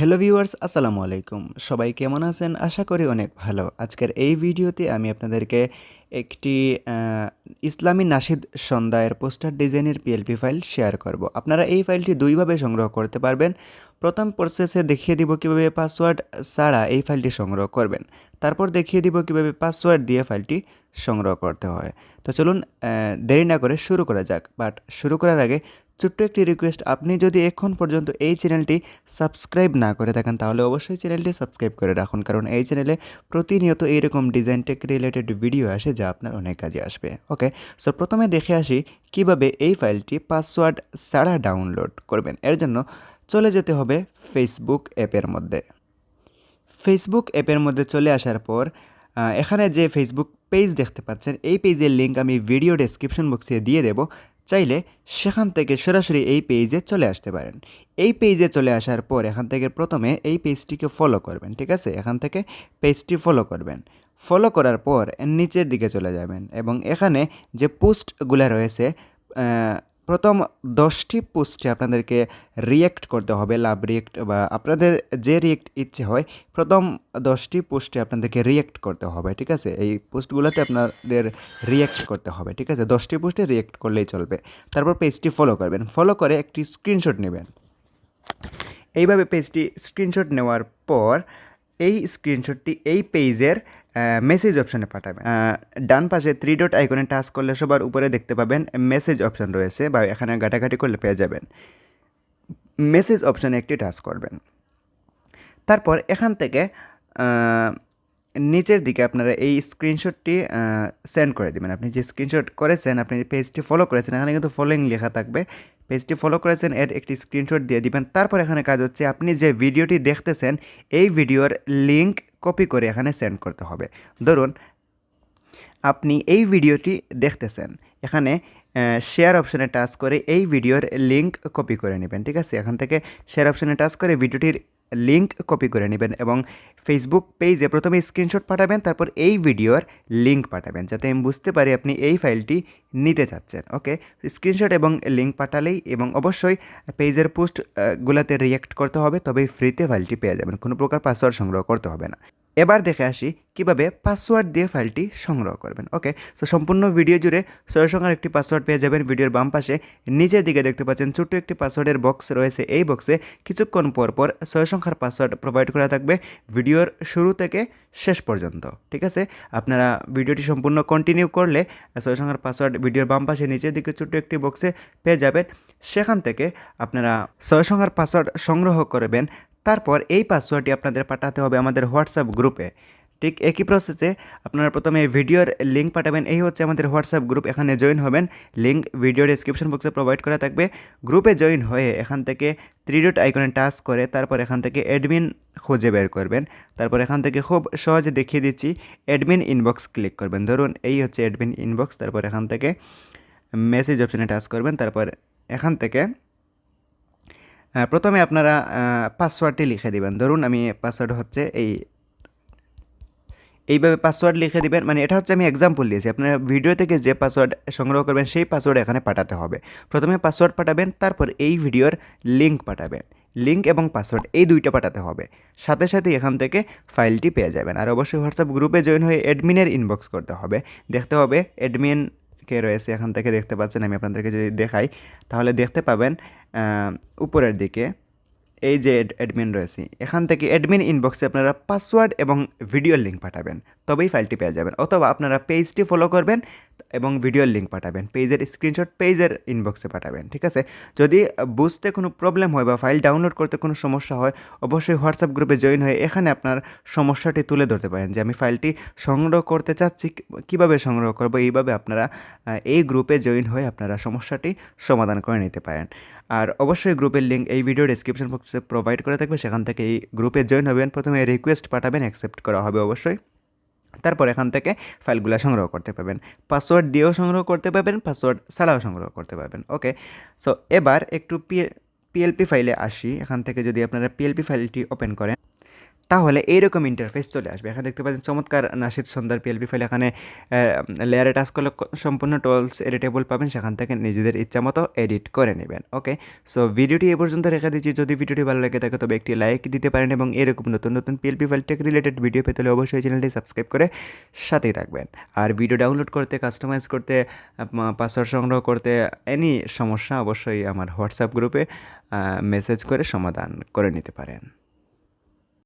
Hello viewers আসসালামু আলাইকুম। সবাই কেমন আছেন? আশা করি অনেক ভালো। আজকের এই ভিডিওতে আমি আপনাদেরকে একটি ইসলামী নাশিদ সন্ধ্যায়ের পোস্টার ডিজাইনের পিএলপি ফাইল শেয়ার করব। আপনারা এই ফাইলটি দুইভাবে সংগ্রহ করতে পারবেন। প্রথম প্রসেসে দেখিয়ে দিব কীভাবে পাসওয়ার্ড ছাড়া এই ফাইলটি সংগ্রহ করবেন। তারপর দেখিয়ে দিব কীভাবে পাসওয়ার্ড দিয়ে ফাইলটি সংগ্রহ করতে হয়। তো চলুন দেরি না করে শুরু করা যাক। বাট শুরু করার আগে ছোট্ট একটি রিকোয়েস্ট আপনি যদি এখন পর্যন্ত এই চ্যানেলটি সাবস্ক্রাইব না করে থাকেন, তাহলে অবশ্যই চ্যানেলটি সাবস্ক্রাইব করে রাখুন। কারণ এই চ্যানেলে প্রতিনিয়ত এইরকম ডিজাইন টেক রিলেটেড ভিডিও আসে, যা আপনার অনেক কাজে আসবে। ওকে সো প্রথমে দেখে আসি কীভাবে এই ফাইলটি পাসওয়ার্ড ছাড়া ডাউনলোড করবেন। এর জন্য চলে যেতে হবে ফেসবুক অ্যাপের মধ্যে। ফেসবুক অ্যাপের মধ্যে চলে আসার পর এখানে যে ফেসবুক পেজ দেখতে পাচ্ছেন, এই পেজের লিঙ্ক আমি ভিডিও ডেসক্রিপশন বক্সে দিয়ে দেব। চাইলে সেখান থেকে সরাসরি এই পেজে চলে আসতে পারেন। এই পেজে চলে আসার পর এখান থেকে প্রথমে এই পেজটিকে ফলো করবেন, ঠিক আছে? এখান থেকে পেজটি ফলো করবেন। ফলো করার পর নিচের দিকে চলে যাবেন এবং এখানে যে পোস্টগুলো রয়েছে প্রথম দশটি পোস্টে আপনাদেরকে রিয়েক্ট করতে হবে লাভ রিয়েক্ট বা আপনাদের যে রিয়েক্ট ইচ্ছে হয়, প্রথম দশটি পোস্টে আপনাদেরকে রিয়েক্ট করতে হবে, ঠিক আছে? এই পোস্টগুলোতে আপনাদের রিয়েক্ট করতে হবে, ঠিক আছে? দশটি পোস্টে রিয়েক্ট করলেই চলবে। তারপর পেজটি ফলো করবেন। ফলো করে একটি স্ক্রিনশট নেবেন। এইভাবে পেজটি স্ক্রিনশট নেওয়ার পর, এই স্ক্রিনশটটি এই পেজের মেসেজ অপশানে পাঠাবেন। ডান পাশে থ্রি ডট আইকনে টাচ করলে সবার উপরে দেখতে পাবেন মেসেজ অপশান রয়েছে বা এখানে ঘাটাঘাটি করলে পেয়ে যাবেন। মেসেজ অপশানে একটি টাচ করবেন। তারপর এখান থেকে নিচের দিকে আপনারা এই স্ক্রিনশটটি সেন্ড করে দিবেন। আপনি যে স্ক্রিনশট করেছেন, আপনি যে পেজটি ফলো করেছেন, এখানে কিন্তু ফলোইং লেখা থাকবে। পেজটি ফলো করেছেন এর একটি স্ক্রিনশট দিয়ে দিবেন। তারপর এখানে কাজ হচ্ছে, আপনি যে ভিডিওটি দেখতেছেন, এই ভিডিওর লিঙ্ক কপি করে এখানে সেন্ড করতে হবে। ধরুন, আপনি এই ভিডিওটি দেখতেছেন। এখানে শেয়ার অপশানে টাচ করে এই ভিডিওর লিঙ্ক কপি করে নেবেন, ঠিক আছে? এখান থেকে শেয়ার অপশানে টাচ করে ভিডিওটির লিঙ্ক কপি করে নেবেন এবং ফেসবুক পেজে প্রথমে স্ক্রিনশট পাঠাবেন, তারপর এই ভিডিওর লিঙ্ক পাঠাবেন, যাতে আমি বুঝতে পারি আপনি এই ফাইলটি নিতে চাচ্ছেন ওকে স্ক্রিনশট এবং লিঙ্ক পাঠালেই এবং অবশ্যই পেজের পোস্ট গুলাতে রিয়েক্ট করতে হবে, তবেই ফ্রিতে ফাইলটি পেয়ে যাবেন, কোনো প্রকার পাসওয়ার্ড সংগ্রহ করতে হবে না। এবার দেখে আসি কীভাবে পাসওয়ার্ড দিয়ে ফাইলটি সংগ্রহ করবেন। ওকে সো সম্পূর্ণ ভিডিও জুড়ে ছয় সংখ্যার একটি পাসওয়ার্ড পেয়ে যাবেন। ভিডিওর বাম পাশে নিচের দিকে দেখতে পাচ্ছেন, ছোট্ট একটি পাসওয়ার্ডের বক্স রয়েছে। এই বক্সে কিছুক্ষণ পর পর সংখ্যার পাসওয়ার্ড প্রোভাইড করা থাকবে ভিডিওর শুরু থেকে শেষ পর্যন্ত। ঠিক আছে? আপনারা ভিডিওটি সম্পূর্ণ কন্টিনিউ করলে সংখ্যার পাসওয়ার্ড ভিডিওর বাম পাশে নিচের দিকে ছোট্ট একটি বক্সে পেয়ে যাবেন। সেখান থেকে আপনারা সংখ্যার পাসওয়ার্ড সংগ্রহ করবেন তারপর এই পাসওয়ার্ডটি আপনাদের পাঠাতে হবে আমাদের হোয়াটসঅ্যাপ গ্রুপে। ঠিক একই প্রসেসে আপনারা প্রথমে ভিডিওর লিঙ্ক পাঠাবেন। এই হচ্ছে আমাদের হোয়াটসঅ্যাপ গ্রুপ এখানে জয়েন হবেন। লিঙ্ক ভিডিও ডিসক্রিপশন বক্সে প্রোভাইড করা থাকবে। গ্রুপে জয়েন হয়ে এখান থেকে থ্রি ডট আইকনে টাচ করে তারপর এখান থেকে অ্যাডমিন খুঁজে বের করবেন। তারপর এখান থেকে খুব সহজে দেখিয়ে দিচ্ছি অ্যাডমিন ইনবক্স ক্লিক করবেন। ধরুন এই হচ্ছে অ্যাডমিন ইনবক্স তারপর এখান থেকে মেসেজ অপশানে টাচ করবেন। তারপর এখান থেকে প্রথমে আপনারা পাসওয়ার্ডটি লিখে দিবেন। ধরুন আমি পাসওয়ার্ড হচ্ছে এই, এইভাবে পাসওয়ার্ড লিখে দিবেন। মানে এটা হচ্ছে আমি এক্সাম্পল দিয়েছি। আপনারা ভিডিও থেকে যে পাসওয়ার্ড সংগ্রহ করবেন, সেই পাসওয়ার্ড এখানে পাঠাতে হবে। প্রথমে পাসওয়ার্ড পাঠাবেন, তারপর এই ভিডিওর লিঙ্ক পাঠাবেন। লিঙ্ক এবং পাসওয়ার্ড এই দুইটা পাঠাতে হবে। সাথে সাথে এখান থেকে ফাইলটি পেয়ে যাবেন। আর অবশ্যই হোয়াটসঅ্যাপ গ্রুপে জয়েন হয়ে অ্যাডমিনের ইনবক্স করতে হবে। দেখতে হবে অ্যাডমিন কে রয়েছে এখান থেকে, দেখতে পাচ্ছেন, আমি আপনাদেরকে যদি দেখাই, তাহলে দেখতে পাবেন উপরের দিকে, এই যে অ্যাডমিন রয়েছে, এখান থেকে অ্যাডমিন ইনবক্সে আপনারা পাসওয়ার্ড এবং ভিডিও লিঙ্ক পাঠাবেন, তবেই ফাইলটি পেয়ে যাবেন। অথবা আপনারা পেজটি ফলো করবেন এবং ভিডিওর লিঙ্ক পাঠাবেন পেজের স্ক্রিনশট পেজের ইনবক্সে পাঠাবেন, ঠিক আছে? যদি বুঝতে কোনো প্রবলেম হয় বা ফাইল ডাউনলোড করতে কোনো সমস্যা হয়, অবশ্যই হোয়াটসঅ্যাপ গ্রুপে জয়েন হয়ে এখানে আপনার সমস্যাটি তুলে ধরতে পারেন যে আমি ফাইলটি সংগ্রহ করতে চাচ্ছি, কীভাবে সংগ্রহ করব? এইভাবে আপনারা এই গ্রুপে জয়েন হয়ে আপনারা সমস্যাটি সমাধান করে নিতে পারেন। আর অবশ্যই গ্রুপের লিঙ্ক এই ভিডিও ডিসক্রিপশন বক্সে প্রোভাইড করে থাকবে, সেখান থেকে এই গ্রুপে জয়েন হবেন, প্রথমে রিকোয়েস্ট পাঠাবেন অ্যাকসেপ্ট করা হবে অবশ্যই। তারপর এখান থেকে ফাইলগুলো সংগ্রহ করতে পারবেন। পাসওয়ার্ড দিয়েও সংগ্রহ করতে পারবেন, পাসওয়ার্ড ছাড়াও সংগ্রহ করতে পারবেন, ওকে? সো, এবার একটু পিএলপি ফাইলে আসি। এখান থেকে যদি আপনারা পিএলপি ফাইলটি ওপেন করেন তাহলে এইরকম ইন্টারফেস চলে আসবে। এখানে দেখতে পাচ্ছেন চমৎকার নাশিদ সন্ধ্যার পিএলপি ফাইল এখানে লেয়ারে টাচ করলে সম্পূর্ণ টলস এডিটেবল পাবেন, সেখান থেকে নিজেদের ইচ্ছা মতো এডিট করে নেবেন ওকে সো ভিডিওটি এ পর্যন্ত রেখে দিচ্ছি। যদি ভিডিওটি ভালো লাগে থাকে, তবে একটি লাইক দিতে পারেন এবং এরকম নতুন নতুন PLP file tech related video পেতে হলে অবশ্যই চ্যানেলটি সাবস্ক্রাইব করে সাথেই থাকবেন। আর ভিডিও ডাউনলোড করতে কাস্টমাইজ করতে পাসওয়ার্ড সংগ্রহ করতে এনি সমস্যা অবশ্যই আমার হোয়াটসঅ্যাপ গ্রুপে মেসেজ করে সমাধান করে নিতে পারেন।